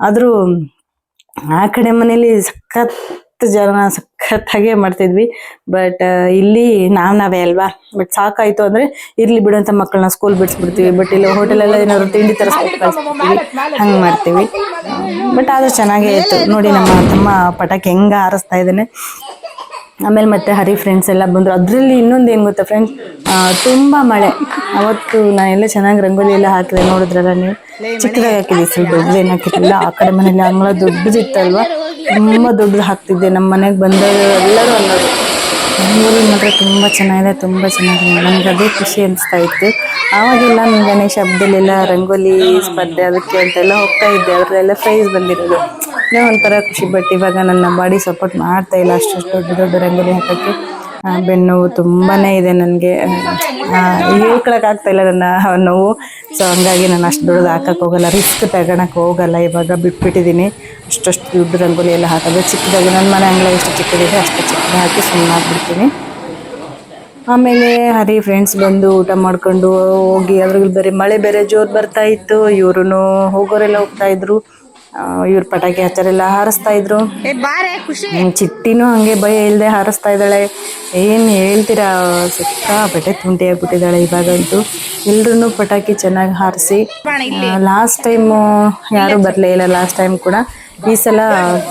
ಆದ್ರೂ ಆ ಕಡೆ ಮನೇಲಿ ಸಖತ್ ಜನ ಸಖತ್ತಾಗೆ ಮಾಡ್ತಿದ್ವಿ. ಬಟ್ ಇಲ್ಲಿ ನಾವ್ ನಾವೇ ಅಲ್ವಾ? ಬಟ್ ಸಾಕಾಯ್ತು ಅಂದ್ರೆ ಇರ್ಲಿ ಬಿಡುವಂತ ಮಕ್ಕಳನ್ನ ಸ್ಕೂಲ್ ಬಿಡಿಸ್ಬಿಡ್ತೀವಿ. ಬಟ್ ಇಲ್ಲಿ ಹೋಟೆಲ್ ಎಲ್ಲ ಏನಾದ್ರು ತಿಂಡಿ ತರ ಹಂಗ್ ಮಾಡ್ತೀವಿ. ಬಟ್ ಆದ್ರೂ ಚೆನ್ನಾಗೇ ಇತ್ತು. ನೋಡಿ ನಮ್ಮ ತಮ್ಮ ಪಟಾಕಿ ಹೆಂಗ ಹಾರಿಸ್ತಾ ಇದ್ದಾನೆ. ಆಮೇಲೆ ಮತ್ತೆ ಹರಿ ಫ್ರೆಂಡ್ಸ್ ಎಲ್ಲ ಬಂದ್ರು. ಅದರಲ್ಲಿ ಇನ್ನೊಂದು ಏನು ಗೊತ್ತಾ ಫ್ರೆಂಡ್ಸ್ ತುಂಬಾ ಮಳೆ. ಅವತ್ತು ನಾನೆಲ್ಲ ಚೆನ್ನಾಗಿ ರಂಗೋಲಿ ಎಲ್ಲ ಹಾಕಿದೆ, ನೋಡಿದ್ರಲ್ಲ ನೀವು? ಚಿಕ್ಕದಾಗಿ ಹಾಕಿದ್ವಿ ಸ್ವಲ್ಪ ದೊಡ್ಡದೇನು ಹಾಕಿದ್ದಿಲ್ಲ ಆ ಕಡೆ ಮನೇಲಿ ಅಂಗಳ ದೊಡ್ಡದಿತ್ತಲ್ವಾ? ತುಂಬ ದೊಡ್ಡದು ಹಾಕ್ತಿದ್ದೆ. ನಮ್ಮ ಮನೆಗೆ ಬಂದವರು ಎಲ್ಲರೂ ಅನ್ನೋರು ರಂಗೋಲಿ ಮಾತ್ರ ತುಂಬ ಚೆನ್ನಾಗಿದೆ ತುಂಬ ಚೆನ್ನಾಗಿದೆ. ನನಗೆ ಅದೇ ಖುಷಿ ಅನಿಸ್ತಾ ಇತ್ತು. ಆವಾಗೆಲ್ಲ ನಾನು ಗಣೇಶ ಹಬ್ಬದಲ್ಲೆಲ್ಲ ರಂಗೋಲಿ, ಸ್ಪರ್ಧೆ ಅದಕ್ಕೆ ಅಂತೆಲ್ಲ ಹೋಗ್ತಾ ಇದ್ದೆ. ಅದರಲ್ಲೆಲ್ಲ ಪ್ರೈಸ್ ಬಂದಿರೋದು. ಏನೋ ಒಂಥರ ಖುಷಿ ಬಟ್ ಇವಾಗ ನನ್ನ ಬಾಡಿ ಸಪೋರ್ಟ್ ಮಾಡ್ತಾ ಇಲ್ಲ ಅಷ್ಟು ದೊಡ್ಡ ದೊಡ್ಡ ರಂಗೋಲಿ ಹಾಕಕ್ಕೆ. ಆ, ಬೆನ್ನೋವು ತುಂಬಾನೇ ಇದೆ ನನಗೆ. ಹೇಳ್ಕೊಳಕ್ ಆಗ್ತಾ ಇಲ್ಲ ನನ್ನ ನೋವು. ಸೊ ಹಂಗಾಗಿ ನಾನು ಅಷ್ಟು ದೊಡ್ಡದು ಹಾಕಕ್ ಹೋಗಲ್ಲ. ರಿಸ್ಕ್ ತಗೊಳಕ್ಕೆ ಹೋಗಲ್ಲ. ಇವಾಗ ಬಿಟ್ಬಿಟ್ಟಿದ್ದೀನಿ ಅಷ್ಟಷ್ಟು ದೊಡ್ಡ ರಂಗೋಲಿ ಎಲ್ಲ ಹಾಕೋದು ಚಿಕ್ಕದಾಗಿ ನನ್ನ ಮನೆ ಅಂಗಳ ಎಷ್ಟು ಚಿಕ್ಕದಿದೆ ಅಷ್ಟು ಚಿಕ್ಕದಾಗಿ ಹಾಕಿ ಸುಮ್ಮನೆ ಹಾಕ್ಬಿಡ್ತೀನಿ. ಆಮೇಲೆ ಹರಿ ಫ್ರೆಂಡ್ಸ್ ಬಂದು ಊಟ ಮಾಡ್ಕೊಂಡು ಹೋಗಿ ಅದ್ರಲ್ಲಿ ಬೇರೆ ಮಳೆ ಬೇರೆ ಜೋರು ಬರ್ತಾ ಇತ್ತು. ಇವ್ರು ಹೋಗೋರೆಲ್ಲ ಹೋಗ್ತಾ ಇದ್ರು. ಇವ್ರು ಪಟಾಕಿ ಹಚ್ಚಾರೆಲ್ಲ ಹಾರಿಸ್ತಾ ಇದ್ರು. ಚಿಟ್ಟಿನೂ ಹಂಗೆ ಭಯ ಇಲ್ಲದೆ ಹಾರಿಸ್ತಾ ಇದ್ದಾಳೆ. ಏನು ಹೇಳ್ತೀರಾ ಸಿಕ್ಕಾಪಟ್ಟೆ ತುಂಟಿ ಆಗ್ಬಿಟ್ಟಿದ್ದಾಳೆ ಇವಾಗಂತೂ. ಎಲ್ರೂ ಪಟಾಕಿ ಚೆನ್ನಾಗಿ ಹಾರಿಸಿ. ಲಾಸ್ಟ್ ಟೈಮು ಯಾರೂ ಬರಲೇ ಇಲ್ಲ ಲಾಸ್ಟ್ ಟೈಮ್ ಕೂಡ. ಈ ಸಲ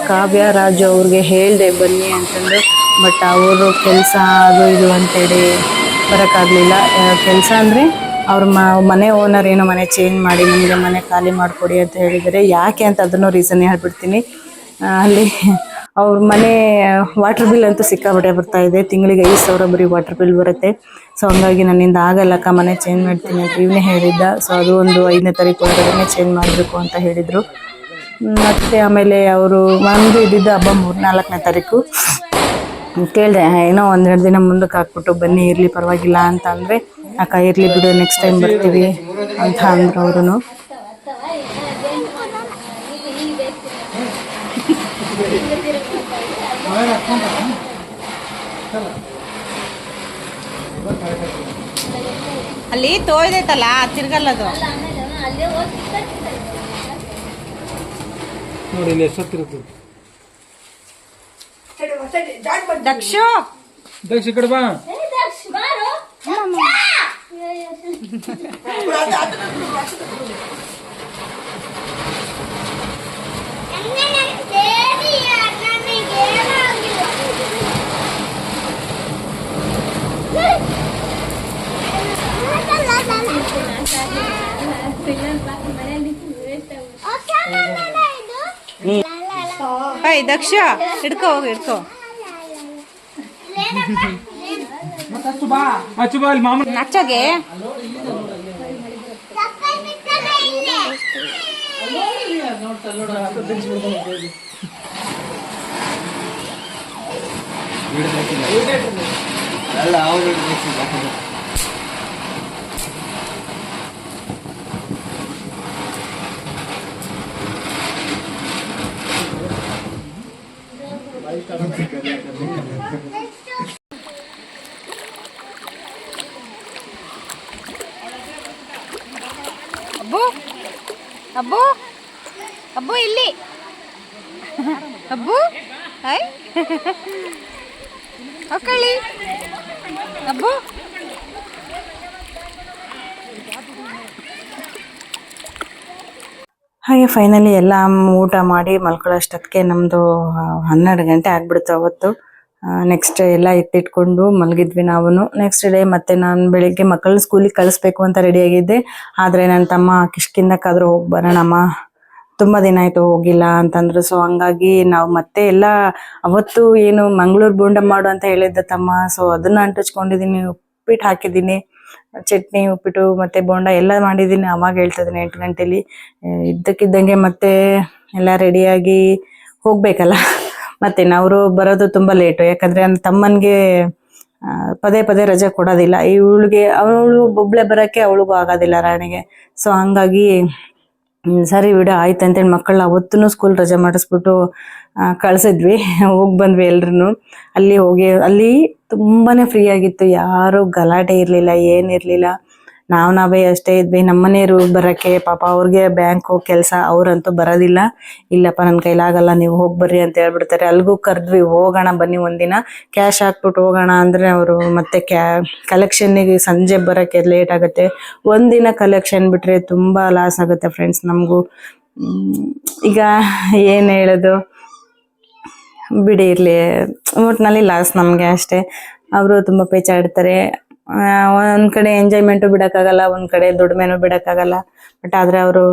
ಕಾವ್ಯ ರಾಜು ಅವ್ರಿಗೆ ಹೇಳ್ದೆ ಬನ್ನಿ ಅಂತಂದು ಬಟ್ ಅವರು ಕೆಲಸ ಅದು ಇದು ಅಂತೇಳಿ ಬರೋಕ್ಕಾಗಲಿಲ್ಲ. ಕೆಲಸ ಅಂದರೆ ಅವ್ರ ಮನೆ ಓನರ್ ಏನೋ ಮನೆ ಚೇಂಜ್ ಮಾಡಿ, ನಿಮಗೆ ಮನೆ ಖಾಲಿ ಮಾಡಿಕೊಡಿ ಅಂತ ಹೇಳಿದರೆ ಯಾಕೆ ಅಂತ ಅದನ್ನು ರೀಸನ್ ಹೇಳ್ಬಿಡ್ತೀನಿ. ಅಲ್ಲಿ ಅವ್ರ ಮನೆ ವಾಟರ್ ಬಿಲ್ ಅಂತೂ ಸಿಕ್ಕಾಪಟ್ಟೆ ಬರ್ತಾ ಇದೆ. ತಿಂಗಳಿಗೆ ಐದು ಸಾವಿರ ಬರೀ ವಾಟರ್ ಬಿಲ್ ಬರುತ್ತೆ. ಸೊ ಹಂಗಾಗಿ ನನ್ನಿಂದ ಆಗಲ್ಲಕ್ಕ ಮನೆ ಚೇಂಜ್ ಮಾಡ್ತೀನಿ ಅಂತ ಇವನೇ ಹೇಳಿದ್ದ. ಸೊ ಅದು ಒಂದು ಐದನೇ ತಾರೀಕು ಒಳಗಡೆ ಚೇಂಜ್ ಮಾಡಬೇಕು ಅಂತ ಹೇಳಿದರು. ಮತ್ತು ಆಮೇಲೆ ಅವರು ಒಂದು ಇದ್ದಿದ್ದು ಹಬ್ಬ ಮೂರು ನಾಲ್ಕನೇ ತಾರೀಕು. ಕೇಳಿದೆ, ಏನೋ ಒಂದೆರಡು ದಿನ ಮುಂದಕ್ಕೆ ಹಾಕ್ಬಿಟ್ಟು ಬನ್ನಿ, ಇರಲಿ, ಪರವಾಗಿಲ್ಲ ಅಂತ ಅಂದರೆ ಅಕ್ಕ ಇರಲಿ ಬಿಡು ನೆಕ್ಸ್ಟ್ ಟೈಮ್ ಬರ್ತೀವಿ ಅಂತ ಅಂದ್ರು ಅವರು ಅಲ್ಲಿ ತೋಯ್ದೈತಲ್ಲ ತಿರ್ಗಲ್ಲದು. ನೋಡಿ ಇಲ್ಲಿ ಎಷ್ಟೊತ್ತಿರುತ್ತೆ? ದಕ್ಷು. ದಕ್ಷ ಕಡೆ ಬಾ. ಏಯ್ ದಕ್ಷ ಹಿಡ್ಕೋ ಹೋಗಿ ಹಿಡ್ಕೋ. ಹಚ್ಚು ಬಾ ಅಲ್ಲಿ ನಚ್ಚೋಗೆ ಅಬ್ಬು ಅಬ್ಬು. ಅಬ್ಬು, ಇಲ್ಲಿ. ಅಬ್ಬು ಹಾಯ್ ಮಕ್ಕಳಿ ಅಬ್ಬು. ಹಾಗೆ ಫೈನಲಿ ಎಲ್ಲ ಊಟ ಮಾಡಿ ಮಲ್ಕೊಳ್ಳೋಷ್ಟೊತ್ತಿಗೆ ನಮ್ಮದು ಹನ್ನೆರಡು ಗಂಟೆ ಆಗ್ಬಿಡ್ತು ಅವತ್ತು. ನೆಕ್ಸ್ಟ್ ಎಲ್ಲ ಇಟ್ಟಿಟ್ಕೊಂಡು ಮಲಗಿದ್ವಿ ನಾವು ನೆಕ್ಸ್ಟ್ ಡೇ ಮತ್ತೆ ನಾನು ಬೆಳಿಗ್ಗೆ ಮಕ್ಕಳನ್ನ ಸ್ಕೂಲಿಗೆ ಕಳಿಸ್ಬೇಕು ಅಂತ ರೆಡಿಯಾಗಿದ್ದೆ ಆದರೆ ನನ್ನ ತಮ್ಮ ಕಿಷ್ಕಿಂದಕ್ಕಾದ್ರೂ ಹೋಗಿ ಬರೋಣಮ್ಮ. ತುಂಬ ದಿನ ಆಯಿತು ಹೋಗಿಲ್ಲ ಅಂತಂದ್ರು. ಸೊ ಹಂಗಾಗಿ ನಾವು ಮತ್ತೆ ಎಲ್ಲ ಅವತ್ತು ಏನು ಮಂಗಳೂರು ಬೋಂಡ ಮಾಡು ಅಂತ ಹೇಳಿದ್ದ ತಮ್ಮ. ಸೊ ಅದನ್ನ ಅಂಟಿಸ್ಕೊಂಡಿದ್ದೀನಿ ಉಪ್ಪಿಟ್ಟು ಹಾಕಿದ್ದೀನಿ ಚಟ್ನಿ, ಉಪ್ಪಿಟ್ಟು ಮತ್ತೆ ಬೋಂಡ ಎಲ್ಲ ಮಾಡಿದ್ದೀನಿ ಅವಾಗ ಹೇಳ್ತದೇನೆ ಎಂಟು ಗಂಟೆಲಿ. ಇದ್ದಕ್ಕಿದ್ದಂಗೆ ಮತ್ತೆ ಎಲ್ಲ ರೆಡಿಯಾಗಿ ಹೋಗ್ಬೇಕಲ್ಲ. ಮತ್ತೆ ಅವರು ಬರೋದು ತುಂಬಾ ಲೇಟು ಯಾಕಂದ್ರೆ ನನ್ನ ತಮ್ಮನಿಗೆ ಪದೇ ಪದೇ ರಜೆ ಕೊಡೋದಿಲ್ಲ. ಇವಳಿಗೆ, ಅವಳು ಒಬ್ಬಳೆ ಬರೋಕ್ಕೆ ಅವಳಿಗೂ ಆಗೋದಿಲ್ಲ ರಾಣಿಗೆ. ಸೊ ಹಂಗಾಗಿ ಸರಿ ಬಿಡು, ಆಯ್ತು ಅಂತೇಳಿ ಮಕ್ಕಳನ್ನ ಅವತ್ತೂ ಸ್ಕೂಲ್ ರಜೆ ಮಾಡಿಸ್ಬಿಟ್ಟು ಕಳ್ಸಿದ್ವಿ. ಹೋಗಿ ಬಂದ್ವಿ ಎಲ್ರು ಅಲ್ಲಿ ಹೋಗಿ, ಅಲ್ಲಿ ತುಂಬಾನೇ ಫ್ರೀ ಆಗಿತ್ತು. ಯಾರು ಗಲಾಟೆ ಇರಲಿಲ್ಲ ಏನಿರಲಿಲ್ಲ ನಾವು ನಾವೇ ಅಷ್ಟೇ ಇದ್ವಿ. ನಮ್ಮನೆಯವರು ಬರಕ್ಕೆ ಪಾಪ ಅವ್ರಿಗೆ ಬ್ಯಾಂಕು ಕೆಲಸ ಅವ್ರಂತೂ ಬರೋದಿಲ್ಲ. ಇಲ್ಲಪ್ಪ ನನ್ನ ಕೈಲಾಗಲ್ಲ ನೀವು ಹೋಗಿ ಬರ್ರಿ ಅಂತ ಹೇಳ್ಬಿಡ್ತಾರೆ. ಅಲ್ಲಿಗೂ ಕರೆದ್ವಿ, ಹೋಗೋಣ ಬನ್ನಿ ಒಂದಿನ. ಕ್ಯಾಶ್ ಹಾಕ್ಬಿಟ್ಟು ಹೋಗೋಣ ಅಂದರೆ ಅವರು ಮತ್ತೆ ಕ್ಯಾ ಕಲೆಕ್ಷನ್ನಿಗೆ ಸಂಜೆ ಬರೋಕ್ಕೆ ಲೇಟ್ ಆಗುತ್ತೆ. ಒಂದಿನ ಕಲೆಕ್ಷನ್ ಬಿಟ್ಟರೆ ತುಂಬ ಲಾಸ್ ಆಗುತ್ತೆ ಫ್ರೆಂಡ್ಸ್ ನಮಗೂ. ಈಗ ಏನು ಹೇಳೋದು? ಬಿಡಿ ಇರಲಿ. ಒಟ್ಟಿನಲ್ಲಿ ಲಾಸ್ ನಮಗೆ ಅಷ್ಟೇ. ಅವರು ತುಂಬ ಪೇಚಾಡ್ತಾರೆ. ಒಂದು ಕಡೆ ಎಂಜಾಯ್ಮೆಂಟು ಬಿಡೋಕ್ಕಾಗಲ್ಲ, ಒಂದ್ ಕಡೆ ದುಡಿಮೆನೂ ಬಿಡೋಕ್ಕಾಗಲ್ಲ. ಬಟ್ ಆದ್ರೆ ಅವರು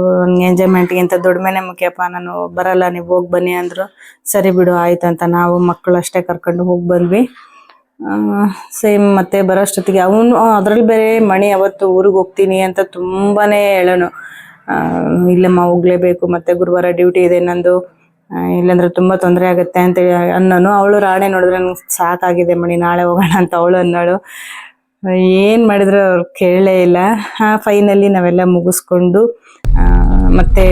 ಎಂಜಾಯ್ಮೆಂಟ್ಗಿಂತ ದುಡ್ಮೆನೆ ಮುಖ್ಯಪ್ಪ, ನಾನು ಬರಲ್ಲ, ನೀವು ಹೋಗಿ ಬನ್ನಿ ಅಂದ್ರು, ಸರಿ ಬಿಡು, ಆಯ್ತು ಅಂತ ನಾವು ಮಕ್ಕಳು ಅಷ್ಟೇ ಕರ್ಕೊಂಡು ಹೋಗಿ ಬಂದ್ವಿ. ಸೇಮ್ ಮತ್ತೆ ಬರೋಷ್ಟೊತ್ತಿಗೆ ಅವನು, ಅದ್ರಲ್ಲಿ ಬೇರೆ ಮಣಿ ಅವತ್ತು ಊರಿಗೆ ಹೋಗ್ತೀನಿ ಅಂತ ತುಂಬಾನೇ ಹೇಳೋನು. ಇಲ್ಲಮ್ಮ ಹೋಗ್ಲೇಬೇಕು, ಮತ್ತೆ ಗುರುವಾರ ಡ್ಯೂಟಿ ಇದೆ ನಂದು. ಇಲ್ಲ ಇಲ್ಲಾಂದ್ರೆ ತುಂಬಾ ತೊಂದರೆ ಆಗುತ್ತೆ ಅಂತ ಅನ್ನೋನು. ಅವಳು ರಾಣೆ ನೋಡಿದ್ರೆ ನಂಗೆ ಸಾಕಾಗಿದೆ ಮಣಿ, ನಾಳೆ ಹೋಗೋಣ ಅಂತ ಅವಳು ಅನ್ನೋಳು. ಏನ್ ಮಾಡಿದ್ರು ಅವ್ರು ಕೇಳಲೇ ಇಲ್ಲ. ಫೈನಲಿ ನಾವೆಲ್ಲ ಮುಗಿಸ್ಕೊಂಡು ಆ, ಮತ್ತೆ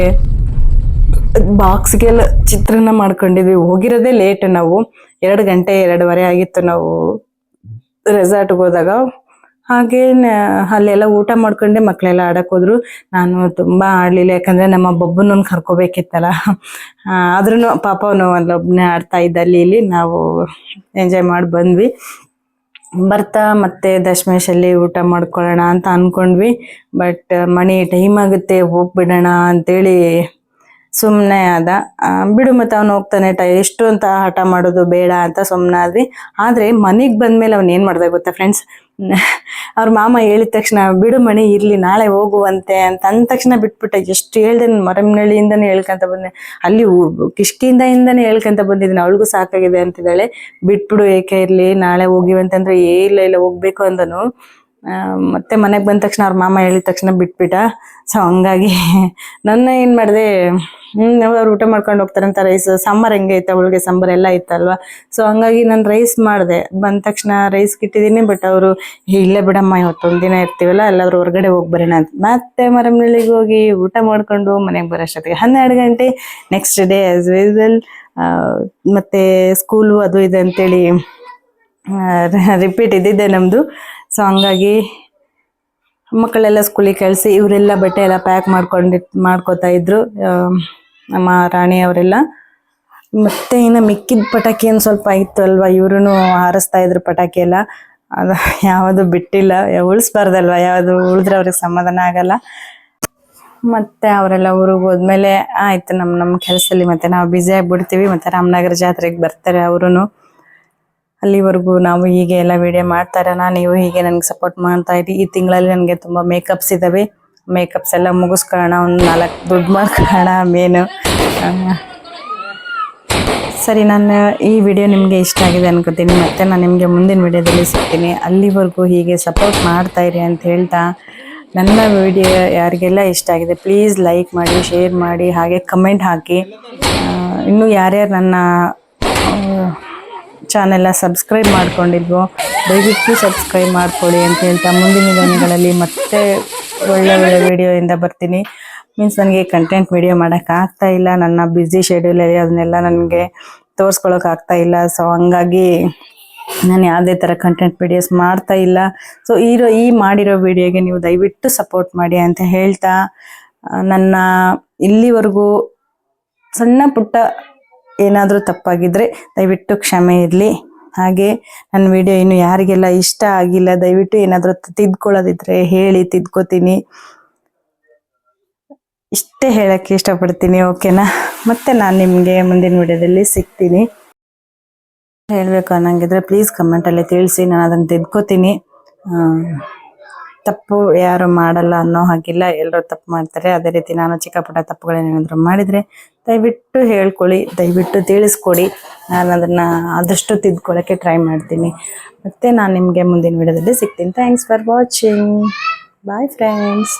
ಬಾಕ್ಸ್ಗೆಲ್ಲ ಚಿತ್ರಾನ್ನ ಮಾಡ್ಕೊಂಡಿದ್ವಿ. ಹೋಗಿರೋದೇ ಲೇಟ್ ನಾವು. ಎರಡು ಗಂಟೆ ಎರಡೂವರೆ ಆಗಿತ್ತು ನಾವು ರೆಸಾರ್ಟ್ಗೆ ಹೋದಾಗ. ಹಾಗೆ ಅಲ್ಲೆಲ್ಲ ಊಟ ಮಾಡ್ಕೊಂಡೆ ಮಕ್ಕಳೆಲ್ಲ ಆಡಕ್ ಹೋದ್ರು. ನಾನು ತುಂಬಾ ಆಡಲಿಲ್ಲ ಯಾಕಂದ್ರೆ ನಮ್ಮ ಬಬ್ಬನನ್ನು ಕರ್ಕೋಬೇಕಿತ್ತಲ್ಲ. ಆದ್ರೂ ಪಾಪ ಅವನು ಅಲ್ಲೊಬ್ಬನೇ ಆಡ್ತಾ ಇದ್ದಲ್ಲಿ ಇಲ್ಲಿ. ನಾವು ಎಂಜಾಯ್ ಮಾಡಿ ಬಂದ್ವಿ. ಬರ್ತಾ ಮತ್ತೆ ದಶಮೇಶಲ್ಲಿ ಊಟ ಮಾಡ್ಕೊಳ್ಳೋಣ ಅಂತ ಅನ್ಕೊಂಡ್ವಿ. ಬಟ್ ಮನೆ ಟೈಮ್ ಆಗುತ್ತೆ, ಹೋಗ್ಬಿಡೋಣ ಅಂತೇಳಿ ಸುಮ್ಮನೆ ಆದ. ಬಿಡು ಮತ್ತೆ ಅವ್ನು ಹೋಗ್ತಾನೆ, ಟ ಎಷ್ಟು ಅಂತ ಹಠ ಮಾಡೋದು ಬೇಡ ಅಂತ ಸುಮ್ಮನೆ ಆದ್ವಿ. ಆದರೆ ಮನೆಗೆ ಬಂದ್ಮೇಲೆ ಅವ್ನು ಏನು ಮಾಡ್ದೆ ಗೊತ್ತಾ ಫ್ರೆಂಡ್ಸ್ ಅವ್ರ ಮಾಮ ಹೇಳಿದ ತಕ್ಷಣ, ಬಿಡು ಮಣಿ, ಇರ್ಲಿ, ನಾಳೆ ಹೋಗುವಂತೆ ಅಂತ ಅಂದ ತಕ್ಷಣ ಬಿಟ್ಬಿಟ್ಟ. ಎಷ್ಟು ಹೇಳ್ದೆ ಮರಮ್ನಳ್ಳಿಯಿಂದನೇ ಹೇಳ್ಕೊಂತ ಬಂದೆ. ಅಲ್ಲಿ ಕಿಷ್ಟಿಯಿಂದ ಇಂದನೇ ಹೇಳ್ಕೊಂತ ಬಂದಿದ್ದೀನಿ. ಅವಳಿಗೂ ಸಾಕಾಗಿದೆ ಅಂತಿದ್ದಾಳೆ. ಬಿಟ್ಬಿಡು ಏಕೆ, ಇರ್ಲಿ, ನಾಳೆ ಹೋಗಿವಂತಂದ್ರೆ ಏ, ಇಲ್ಲ ಇಲ್ಲ, ಹೋಗ್ಬೇಕು ಅಂದನು. ಮತ್ತೆ ಮನೆಗೆ ಬಂದ ತಕ್ಷಣ ಅವ್ರ ಮಾಮ ಹೇಳಿದ ತಕ್ಷಣ ಬಿಟ್ಬಿಟ್ಟ. ಸೊ ಹಂಗಾಗಿ ನನ್ನ ಏನು ಮಾಡಿದೆ ಅವ್ರು ಊಟ ಮಾಡ್ಕೊಂಡು ಹೋಗ್ತಾರಂತ ರೈಸ್ ಸಾಂಬಾರ್ ಹೆಂಗೆ ಐತೆ, ಅವಳಿಗೆ ಸಾಂಬಾರ್ ಎಲ್ಲ ಇತ್ತಲ್ವಾ ಸೊ ಹಂಗಾಗಿ ನಾನು ರೈಸ್ ಮಾಡಿದೆ. ಬಂದ ತಕ್ಷಣ ರೈಸ್ ಕಿಟ್ಟಿದ್ದೀನಿ ಬಟ್ ಅವರು ಇಲ್ಲೇ ಬಿಡಮ್ಮ ಇವತ್ತೊಂದು ದಿನ ಇರ್ತೀವಲ್ಲ, ಎಲ್ಲಾದ್ರೂ ಹೊರಗಡೆ ಹೋಗಿ ಬರೋಣ ಅಂತ. ಮತ್ತೆ ಮರಮನಳ್ಳಿಗೆ ಹೋಗಿ ಊಟ ಮಾಡ್ಕೊಂಡು ಮನೆಗೆ ಬರೋಷ್ಟೊತ್ತಿಗೆ ಹನ್ನೆರಡು ಗಂಟೆ. ನೆಕ್ಸ್ಟ್ ಡೇ ಆಸ್ ಯೂಸಲ್ ಮತ್ತೆ ಸ್ಕೂಲು ಅದು ಇದೆ ಅಂತೇಳಿ ರಿಪೀಟ್ ಇದ್ದಿದ್ದೆ ನಮ್ಮದು ಸೊ ಹಂಗಾಗಿ ಮಕ್ಕಳೆಲ್ಲ ಸ್ಕೂಲಿಗೆ ಕಳಿಸಿ ಇವರೆಲ್ಲ ಬಟ್ಟೆ ಎಲ್ಲ ಪ್ಯಾಕ್ ಮಾಡ್ಕೊಂಡು, ಮಾಡ್ಕೋತಾ ಇದ್ರು ನಮ್ಮ ರಾಣಿ ಅವರೆಲ್ಲ. ಮತ್ತೆ ಇನ್ನು ಮಿಕ್ಕಿದ ಪಟಾಕಿ ಏನು ಸ್ವಲ್ಪ ಇತ್ತು ಅಲ್ವಾ ಇವರು ಹಾರಿಸ್ತಾ ಇದ್ರು ಪಟಾಕಿ ಎಲ್ಲ. ಅದು ಯಾವುದು ಬಿಟ್ಟಿಲ್ಲ, ಉಳಿಸ್ಬಾರ್ದಲ್ವ, ಯಾವುದು ಉಳಿದ್ರೆ ಅವ್ರಿಗೆ ಸಮಾಧಾನ ಆಗಲ್ಲ. ಮತ್ತೆ ಅವರೆಲ್ಲ ಊರಿಗೆ ಹೋದ್ಮೇಲೆ ಆಯ್ತು ನಮ್ಮ ನಮ್ಮ ಕೆಲಸದಲ್ಲಿ ಮತ್ತೆ ನಾವು ಬಿಜಿ ಆಗಿಬಿಡ್ತೀವಿ, ಮತ್ತೆ ರಾಮನಗರ ಜಾತ್ರೆಗೆ ಬರ್ತಾರೆ ಅವರು ಅಲ್ಲಿವರೆಗೂ ನಾವು ಹೀಗೆ ಎಲ್ಲ ವಿಡಿಯೋ ಮಾಡ್ತಾ ಇರೋಣ ನೀವು ಹೀಗೆ ನನಗೆ ಸಪೋರ್ಟ್ ಮಾಡ್ತಾ ಇರಿ. ಈ ತಿಂಗಳಲ್ಲಿ ನನಗೆ ತುಂಬ ಮೇಕಪ್ಸ್ ಇದ್ದಾವೆ ಮೇಕಪ್ಸ್ ಎಲ್ಲ ಮುಗಿಸ್ಕೊಳ್ಳೋಣ. ಒಂದು ನಾಲ್ಕು ದುಡ್ಡು ಮಾಡ್ಕೊಳ್ಳೋಣ ಮೇನು. ಸರಿ, ನಾನು ಈ ವಿಡಿಯೋ ನಿಮಗೆ ಇಷ್ಟ ಆಗಿದೆ ಅನ್ಕೋತೀನಿ. ಮತ್ತೆ ನಾನು ನಿಮಗೆ ಮುಂದಿನ ವಿಡಿಯೋದಲ್ಲಿ ಸಿಗ್ತೀನಿ. ಅಲ್ಲಿವರೆಗೂ ಹೀಗೆ ಸಪೋರ್ಟ್ ಮಾಡ್ತಾ ಇರಿ ಅಂತ ಹೇಳ್ತಾ ನನ್ನ ವಿಡಿಯೋ ಯಾರಿಗೆಲ್ಲ ಇಷ್ಟ ಆಗಿದೆ ಪ್ಲೀಸ್ ಲೈಕ್ ಮಾಡಿ ಶೇರ್ ಮಾಡಿ, ಹಾಗೆ ಕಮೆಂಟ್ ಹಾಕಿ. ಇನ್ನೂ ಯಾರ್ಯಾರು ನನ್ನ ಚಾನೆಲ್ನ ಸಬ್ಸ್ಕ್ರೈಬ್ ಮಾಡ್ಕೊಂಡಿದ್ವೋ, ದಯವಿಟ್ಟು ಸಬ್ಸ್ಕ್ರೈಬ್ ಮಾಡ್ಕೊಳ್ಳಿ ಅಂತ ಹೇಳ್ತಾ ಮುಂದಿನ ದಿನಗಳಲ್ಲಿ ಮತ್ತೆ ಒಳ್ಳೆ ಒಳ್ಳೆ ವಿಡಿಯೋಯಿಂದ ಬರ್ತೀನಿ. ಮೀನ್ಸ್ ನನಗೆ ಕಂಟೆಂಟ್ ವಿಡಿಯೋ ಮಾಡೋಕ್ಕಾಗ್ತಾ ಇಲ್ಲ. ನನ್ನ ಬ್ಯುಸಿ ಶೆಡ್ಯೂಲಲ್ಲಿ ಅದನ್ನೆಲ್ಲ ನನಗೆ ತೋರಿಸ್ಕೊಳ್ಳೋಕ್ಕಾಗ್ತಾ ಇಲ್ಲ. ಸೊ ಹಂಗಾಗಿ ನಾನು ಯಾವುದೇ ಥರ ಕಂಟೆಂಟ್ ವಿಡಿಯೋಸ್ ಮಾಡ್ತಾ ಇಲ್ಲ. ಸೊ ಇರೋ ಈ ಮಾಡಿರೋ ವಿಡಿಯೋಗೆ ನೀವು ದಯವಿಟ್ಟು ಸಪೋರ್ಟ್ ಮಾಡಿ ಅಂತ ಹೇಳ್ತಾ, ನನ್ನ ಇಲ್ಲಿವರೆಗೂ ಸಣ್ಣ ಪುಟ್ಟ ಏನಾದರೂ ತಪ್ಪಾಗಿದ್ರೆ ದಯವಿಟ್ಟು ಕ್ಷಮೆ ಇರಲಿ. ಹಾಗೆ ನನ್ನ ವಿಡಿಯೋ ಇನ್ನು ಯಾರಿಗೆಲ್ಲ ಇಷ್ಟ ಆಗಿಲ್ಲ ದಯವಿಟ್ಟು ಏನಾದರೂ ತಿದ್ಕೊಳ್ಳೋದಿದ್ರೆ ಹೇಳಿ ತಿದ್ಕೋತೀನಿ. ಇಷ್ಟೇ ಹೇಳಕ್ಕೆ ಇಷ್ಟಪಡ್ತೀನಿ ಓಕೆನಾ? ಮತ್ತೆ ನಾನು ನಿಮಗೆ ಮುಂದಿನ ವಿಡಿಯೋದಲ್ಲಿ ಸಿಗ್ತೀನಿ. ಹೇಳಬೇಕು ಅನ್ನಂಗಿದ್ರೆ ಪ್ಲೀಸ್ ಕಮೆಂಟಲ್ಲಿ ತಿಳಿಸಿ ನಾನು ಅದನ್ನು ತಿದ್ಕೋತೀನಿ. ಆ, ತಪ್ಪು ಯಾರು ಮಾಡಲ್ಲ ಅನ್ನೋ ಹಾಗಿಲ್ಲ. ಎಲ್ಲರೂ ತಪ್ಪು ಮಾಡ್ತಾರೆ. ಅದೇ ರೀತಿ ನಾನು ಚಿಕ್ಕ ಪುಟ್ಟ ತಪ್ಪುಗಳೇನೇನಾದರೂ ಮಾಡಿದರೆ ದಯವಿಟ್ಟು ಹೇಳ್ಕೊಳ್ಳಿ. ದಯವಿಟ್ಟು ತಿಳಿಸ್ಕೊಡಿ. ನಾನು ಅದನ್ನು ಆದಷ್ಟು ತಿದ್ಕೊಳ್ಳೋಕ್ಕೆ ಟ್ರೈ ಮಾಡ್ತೀನಿ. ಮತ್ತು ನಾನು ನಿಮಗೆ ಮುಂದಿನ ವಿಡಿಯೋದಲ್ಲಿ ಸಿಗ್ತೀನಿ. Thanks for watching bye friends